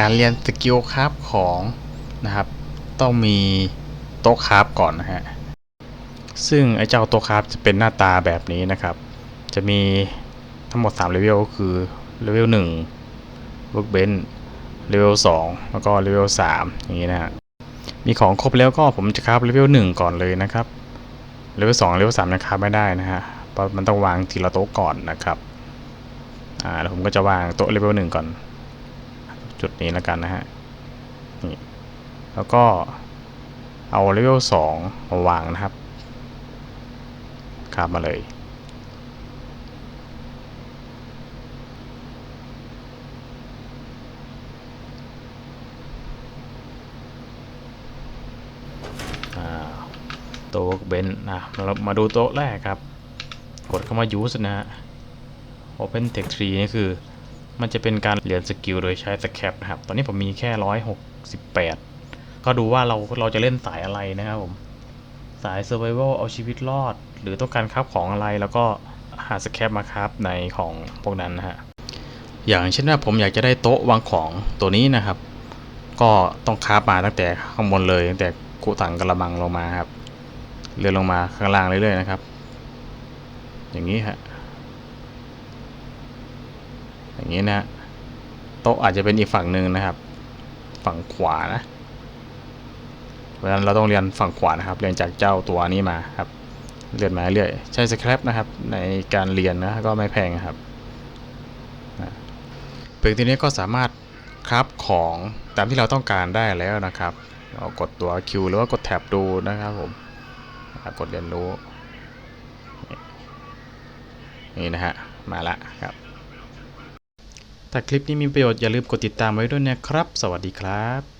การเรียนสกิลคราฟของนะครับ ต้องมีโต๊ะคราฟก่อนนะฮะซึ่งไอ้เจ้าโต๊ะคราฟจะเป็นหน้าตาแบบนี้นะครับ จะมีทั้งหมด3เลเวลก็คือเลเวล1 workbench เลเวล2แล้วก็เลเวล3อย่างนี้นะฮะมีของครบแล้วก็ผมจะคราฟเลเวล1ก่อนเลยนะครับเลเวล2เลเวล3นะครับไม่ได้นะฮะเพราะมันต้องวางทีละโต๊ะก่อนนะครับอ่าแล้วผมก็จะวางโต๊ะเลเวล1ก่อน จุดนี้แล้วกันนะฮะนี่แล้วก็เอาเลเวล2มาวางนะครับคราฟมาเลยโต๊ะเบนนะเรามาดูโต๊ะแรกครับ กดเข้ามา use นะฮะ open text tree นี่คือ มันจะเป็นการเรียนสกิลโดยใช้สแคปนะครับ ตอนนี้ผมมีแค่168ก็ดูว่าเราเราจะเล่นสายอะไรนะครับผม สาย survival เอาชีวิตรอด หรือต้องการคราฟของอะไรแล้วก็หาสแคปมาคราฟในของพวกนั้นนะฮะ อย่างเช่นว่าผมอยากจะได้โต๊ะวางของตัวนี้นะครับ ก็ต้องคาฟมาตั้งแต่ข้างบนเลยตั้งแต่กุถังกระมังลงมาครับ เลื่อนลงมาข้างล่างเรื่อยๆนะครับ อย่างนี้ฮะ อย่างนี้นะโต๊ะอาจจะเป็นอีกฝั่งหนึ่งนะครับ ฝั่งขวานะเพราะฉะนั้นเราต้องเรียนฝั่งขวานะครับ เรียนจากเจ้าตัวนี้มาครับ เรียนมาเรื่อยใช้สครับนะครับ ในการเรียนนะก็ไม่แพงครับนะเพียงทีนี้ก็สามารถครับของตามที่เราต้องการได้แล้วนะครับเรากดตัว Q หรือว่ากดแท็บดูนะครับผมกดเรียนรู้ นี่นะฮะ มาละครับ ถ้าคลิปนี้มีประโยชน์อย่าลืมกดติดตามไว้ด้วยนะครับ สวัสดีครับ